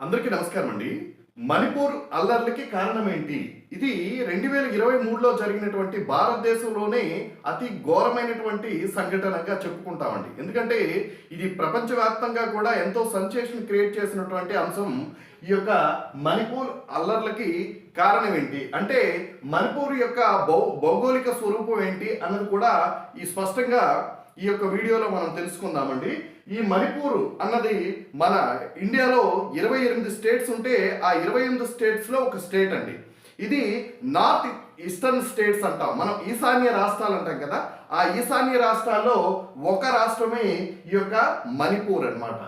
అందరికీ నమస్కారం అండి మణిపూర్ అల్లర్లకి కారణం ఏంటి ఇది రెండు వేల ఇరవై మూడులో జరిగినటువంటి భారతదేశంలోనే అతి ఘోరమైనటువంటి సంఘటనగా చెప్పుకుంటామండి. ఎందుకంటే ఇది ప్రపంచవ్యాప్తంగా కూడా ఎంతో సంచేషన్ క్రియేట్ చేసినటువంటి అంశం ఈ యొక్క మణిపూర్ అల్లర్లకి కారణం ఏంటి అంటే మణిపూర్ యొక్క భౌ భౌగోళిక స్వరూపం ఏంటి అన్నది కూడా ఈ స్పష్టంగా ఈ యొక్క వీడియోలో మనం తెలుసుకుందామండి. ఈ మణిపూర్ అన్నది మన ఇండియాలో ఇరవై ఎనిమిది స్టేట్స్ ఉంటే ఆ ఇరవై ఎనిమిది స్టేట్స్లో ఒక స్టేట్ అండి. ఇది నార్త్ ఈస్టర్న్ స్టేట్స్ అంటాం. మనం ఈశాన్య రాష్ట్రాలు అంటాం కదా. ఆ ఈశాన్య రాష్ట్రాల్లో ఒక రాష్ట్రమే ఈ యొక్క మణిపూర్ అన్నమాట.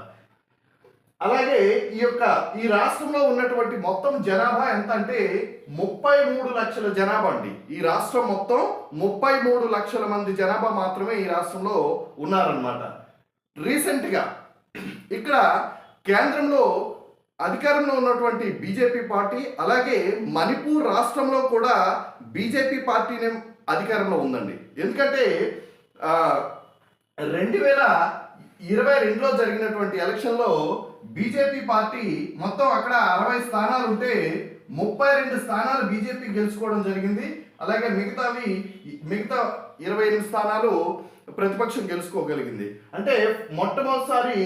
అలాగే ఈ యొక్క ఈ రాష్ట్రంలో ఉన్నటువంటి మొత్తం జనాభా ఎంత అంటే ముప్పై మూడు లక్షల జనాభా అండి. ఈ రాష్ట్రం మొత్తం ముప్పై మూడు లక్షల మంది జనాభా మాత్రమే ఈ రాష్ట్రంలో ఉన్నారనమాట రీసెంట్గా ఇక్కడ కేంద్రంలో అధికారంలో ఉన్నటువంటి బీజేపీ పార్టీ అలాగే మణిపూర్ రాష్ట్రంలో కూడా బీజేపీ పార్టీనే అధికారంలో ఉందండి. ఎందుకంటే రెండు వేల ఇరవై రెండులో జరిగినటువంటి ఎలక్షన్లో బీజేపీ పార్టీ మొత్తం అక్కడ అరవై స్థానాలు ఉంటే ముప్పై రెండు స్థానాలు బీజేపీ గెలుచుకోవడం జరిగింది. అలాగే మిగతావి మిగతా ఇరవై ఎనిమిది స్థానాలు ప్రతిపక్షం గెలుచుకోగలిగింది. అంటే మొట్టమొదటిసారి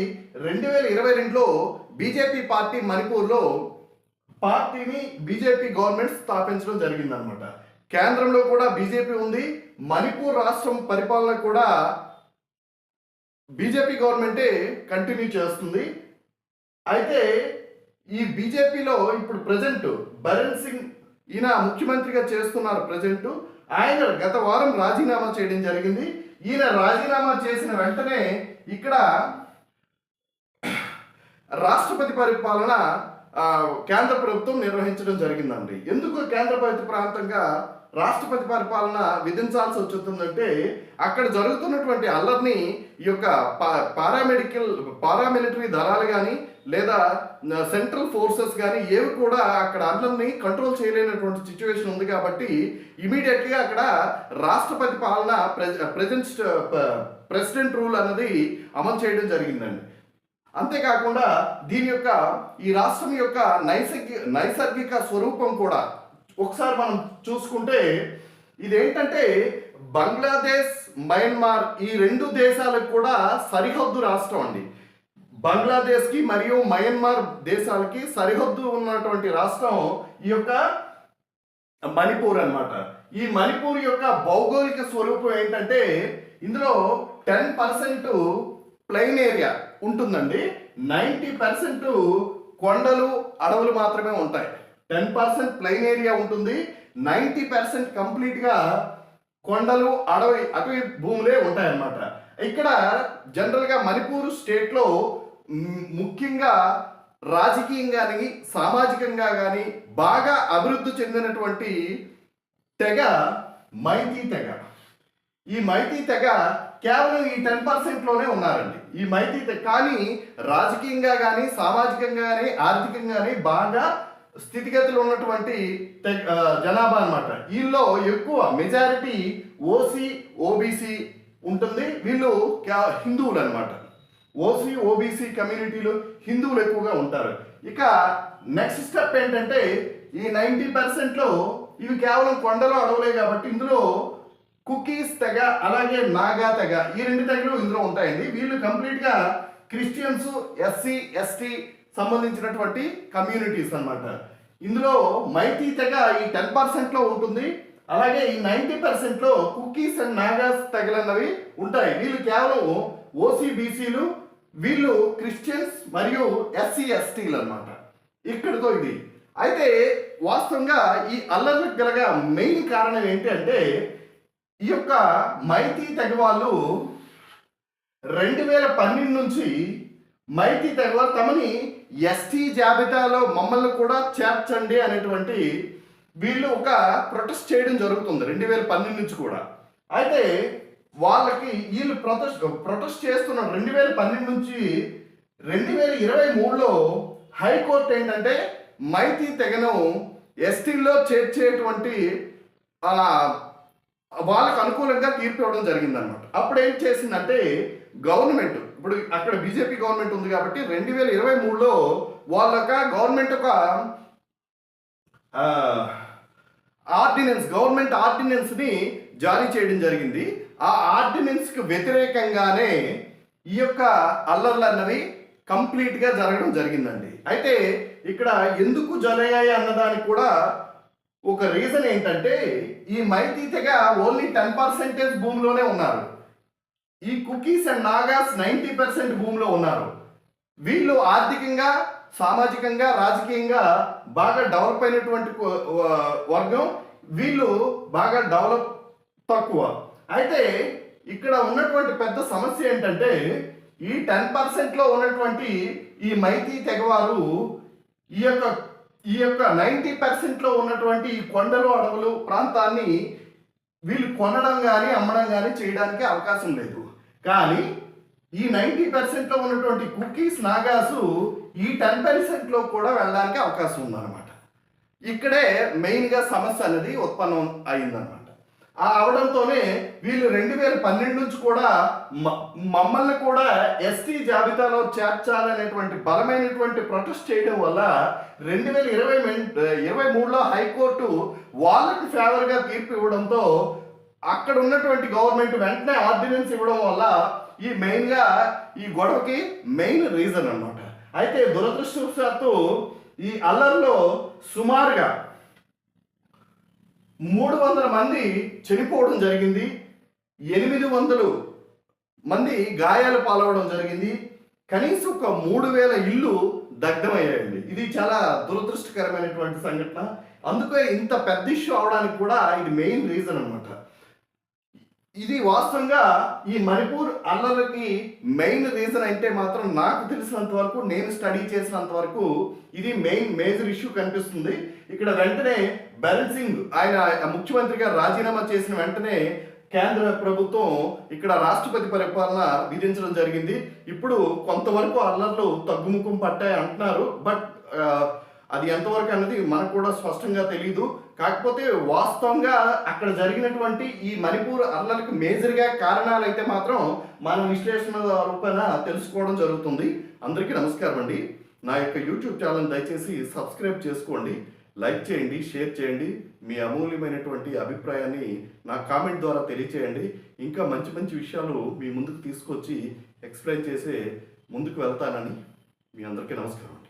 రెండు వేల ఇరవై రెండులో బీజేపీ పార్టీ మణిపూర్లో పార్టీని బీజేపీ గవర్నమెంట్ స్థాపించడం జరిగిందనమాట కేంద్రంలో కూడా బీజేపీ ఉంది. మణిపూర్ రాష్ట్రం పరిపాలన కూడా బీజేపీ గవర్నమెంటే కంటిన్యూ చేస్తుంది. అయితే ఈ బీజేపీలో ఇప్పుడు ప్రజెంట్ భరణ్ సింగ్ ఈయన ముఖ్యమంత్రిగా చేస్తున్నారు ప్రజెంట్. ఆయన గత వారం రాజీనామా చేయడం జరిగింది. ఈయన రాజీనామా చేసిన వెంటనే ఇక్కడ రాష్ట్రపతి పరిపాలన కేంద్ర ప్రభుత్వం నిర్వహించడం జరిగిందండి. ఎందుకు కేంద్ర ప్రభుత్వ ప్రాంతంగా రాష్ట్రపతి పరిపాలన విధించాల్సి వచ్చుతుందంటే అక్కడ జరుగుతున్నటువంటి అల్లర్ని ఈ యొక్క పా- పారామెడికల్ పారామిలిటరీ దళాలు కానీ లేదా సెంట్రల్ ఫోర్సెస్ కానీ ఏవి కూడా అక్కడ అల్లర్ని కంట్రోల్ చేయలేనటువంటి సిచ్యువేషన్ ఉంది కాబట్టి ఇమీడియట్గా అక్కడ రాష్ట్రపతి పాలన ప్రెజెంట్ ప్రెసిడెంట్ రూల్ అన్నది అమలు చేయడం జరిగిందండి. అంతేకాకుండా దీని యొక్క ఈ రాష్ట్రం యొక్క నైసర్గిక నైసర్గిక స్వరూపం కూడా ఒకసారి మనం చూసుకుంటే ఇదేంటంటే బంగ్లాదేశ్ మయన్మార్ ఈ రెండు దేశాలకు కూడా సరిహద్దు రాష్ట్రం అండి. బంగ్లాదేశ్కి మరియు మయన్మార్ దేశాలకి సరిహద్దు ఉన్నటువంటి రాష్ట్రం ఈ యొక్క మణిపూర్ అన్నమాట. ఈ మణిపూర్ యొక్క భౌగోళిక స్వరూపం ఏంటంటే ఇందులో టెన్ పర్సెంట్ ప్లెయిన్ ఏరియా ఉంటుందండి. నైంటీ పర్సెంట్ కొండలు అడవులు మాత్రమే ఉంటాయి. టెన్ పర్సెంట్ ప్లెయిన్ ఏరియా ఉంటుంది. నైంటీ పర్సెంట్ కంప్లీట్గా కొండలు అడవి అటవీ భూములే ఉంటాయన్నమాట. ఇక్కడ జనరల్గా మణిపూర్ స్టేట్లో ముఖ్యంగా రాజకీయంగా కానీ సామాజికంగా కానీ బాగా అభివృద్ధి చెందినటువంటి తెగ మైతీ తెగ. ఈ మైతీ తెగ కేవలం ఈ టెన్ పర్సెంట్లోనే ఉన్నారండి. ఈ మైతీ తెగ కానీ రాజకీయంగా కానీ సామాజికంగా కానీ ఆర్థికంగా కానీ బాగా స్థితిగతులు ఉన్నటువంటి జనాభా అన్నమాట. వీళ్ళలో ఎక్కువ మెజారిటీ ఓసీ ఓబీసీ ఉంటుంది. వీళ్ళు హిందువులు అనమాట ఓసీ ఓబీసీ కమ్యూనిటీలు హిందువులు ఎక్కువగా ఉంటారు. ఇక నెక్స్ట్ స్టెప్ ఏంటంటే ఈ నైంటీ పర్సెంట్లో ఇవి కేవలం కొండలో అడవులే కాబట్టి ఇందులో కుకీస్ తెగ అలాగే నాగా తెగ ఈ రెండు తెగలు ఇందులో ఉంటాయండి. వీళ్ళు కంప్లీట్గా క్రిస్టియన్స్ ఎస్సీ ఎస్టీ సంబంధించినటువంటి కమ్యూనిటీస్ అన్నమాట. ఇందులో మైతీ తెగ ఈ టెన్ పర్సెంట్లో ఉంటుంది. అలాగే ఈ నైంటీ పర్సెంట్లో కుకీస్ అండ్ నాగాస్ తెగలన్నవి ఉంటాయి. వీళ్ళు కేవలం ఓసీ బీసీలు వీళ్ళు క్రిస్టియన్స్ మరియు ఎస్సీ ఎస్టీలు అన్నమాట. ఇక్కడితో ఇది. అయితే వాస్తవంగా ఈ అల్లర్లకు గలగ మెయిన్ కారణం ఏంటి అంటే ఈ యొక్క మైతీ తెగ వాళ్ళు రెండు వేల పన్నెండు నుంచి మైతీ తెగ వాళ్ళు తమని ఎస్టీ జాబితాలో మమ్మల్ని కూడా చేర్చండి అనేటువంటి వీళ్ళు ఒక ప్రొటెస్ట్ చేయడం జరుగుతుంది రెండు వేల పన్నెండు నుంచి కూడా. అయితే వాళ్ళకి వీళ్ళు ప్రొటెస్ట్ ప్రొటెస్ట్ చేస్తున్న రెండు వేల పన్నెండు నుంచి రెండు వేల ఇరవై మూడులో హైకోర్టు ఏంటంటే మైతీ తెగను ఎస్టీల్లో చేర్చేటువంటి వాళ్ళకు అనుకూలంగా తీర్పు ఇవ్వడం జరిగిందనమాట అప్పుడు ఏం చేసిందంటే గవర్నమెంట్ ఇప్పుడు అక్కడ బీజేపీ గవర్నమెంట్ ఉంది కాబట్టి రెండు వేల ఇరవై మూడులో వాళ్ళొక గవర్నమెంట్ ఒక ఆర్డినెన్స్ గవర్నమెంట్ ఆర్డినెన్స్ని జారీ చేయడం జరిగింది. ఆ ఆర్డినెన్స్కి వ్యతిరేకంగానే ఈ యొక్క అల్లర్లు అన్నవి కంప్లీట్గా జరగడం జరిగిందండి. అయితే ఇక్కడ ఎందుకు జరిగాయి అన్నదానికి కూడా ఒక రీజన్ ఏంటంటే ఈ మైతీ తెగ ఓన్లీ టెన్ పర్సెంటేజ్ భూమిలోనే ఉన్నారు. ఈ Kukis and Nagas ninety percent భూమిలో ఉన్నారు. వీళ్ళు ఆర్థికంగా సామాజికంగా రాజకీయంగా బాగా డెవలప్ అయినటువంటి వర్గం వీళ్ళు బాగా డెవలప్ తక్కువ. అయితే ఇక్కడ ఉన్నటువంటి పెద్ద సమస్య ఏంటంటే ఈ టెన్ పర్సెంట్లో ఉన్నటువంటి ఈ మైతీ తెగవారు ఈ యొక్క ఈ యొక్క నైంటీ పర్సెంట్లో ఉన్నటువంటి ఈ కొండలు అడవులు ప్రాంతాన్ని వీళ్ళు కొనడం కానీ అమ్మడం కానీ చేయడానికి అవకాశం లేదు. కానీ ఈ నైంటీ పర్సెంట్లో ఉన్నటువంటి కుకీస్ నాగాసు ఈ టెన్ పర్సెంట్లో కూడా వెళ్ళడానికి అవకాశం ఉందన్నమాట. ఇక్కడే మెయిన్గా సమస్య అనేది ఉత్పన్నం అయిందనమాట ఆ అవడంతోనే వీళ్ళు రెండు వేల పన్నెండు నుంచి కూడా మ- మమ్మల్ని కూడా ఎస్టీ జాబితాలో చేర్చాలనేటువంటి బలమైనటువంటి ప్రొటెస్ట్ చేయడం వల్ల రెండు వేల ఇరవై ఇరవై మూడులో హైకోర్టు వాళ్ళకి ఫేవర్గా తీర్పు ఇవ్వడంతో అక్కడ ఉన్నటువంటి గవర్నమెంట్ వెంటనే ఆర్డినెన్స్ ఇవ్వడం వల్ల ఈ మెయిన్గా ఈ గొడవకి మెయిన్ రీజన్ అన్నమాట. అయితే దురదృష్టవశాత్తు ఈ అల్లర్లో సుమారుగా మూడు వందల మంది చనిపోవడం జరిగింది. ఎనిమిది వందలు మంది గాయాలు పాలవడం జరిగింది. కనీసం ఒక మూడు వేల ఇల్లు దగ్ధమయ్యాయండి. ఇది చాలా దురదృష్టకరమైనటువంటి సంఘటన. అందుకే ఇంత పెద్ద ఇష్యూ అవడానికి కూడా ఇది మెయిన్ రీజన్ అనమాట ఇది వాస్తవంగా ఈ మణిపూర్ అల్లర్లకి మెయిన్ రీజన్ అంటే మాత్రం నాకు తెలిసినంత వరకు నేను స్టడీ చేసినంత వరకు ఇది మెయిన్ మేజర్ ఇష్యూ కనిపిస్తుంది. ఇక్కడ వెంటనే బెరన్ సింగ్ ఆయన ముఖ్యమంత్రిగా రాజీనామా చేసిన వెంటనే కేంద్ర ప్రభుత్వం ఇక్కడ రాష్ట్రపతి పరిపాలన విధించడం జరిగింది. ఇప్పుడు కొంతవరకు అల్లర్లు తగ్గుముఖం పట్టాయి అంటున్నారు. బట్ అది ఎంతవరకు అన్నది మనకు కూడా స్పష్టంగా తెలియదు కాకపోతే వాస్తవంగా అక్కడ జరిగినటువంటి ఈ మణిపూర్ అల్లలకు మేజర్గా కారణాలు అయితే మాత్రం మన విశ్లేషణ రూపాన తెలుసుకోవడం జరుగుతుంది. అందరికీ నమస్కారం అండి. నా యొక్క యూట్యూబ్ ఛానల్ దయచేసి సబ్స్క్రైబ్ చేసుకోండి. లైక్ చేయండి షేర్ చేయండి. మీ అమూల్యమైనటువంటి అభిప్రాయాన్ని నా కామెంట్ ద్వారా తెలియచేయండి. ఇంకా మంచి మంచి విషయాలు మీ ముందుకు తీసుకొచ్చి ఎక్స్ప్లెయిన్ చేసే ముందుకు వెళ్తానని మీ అందరికీ నమస్కారం.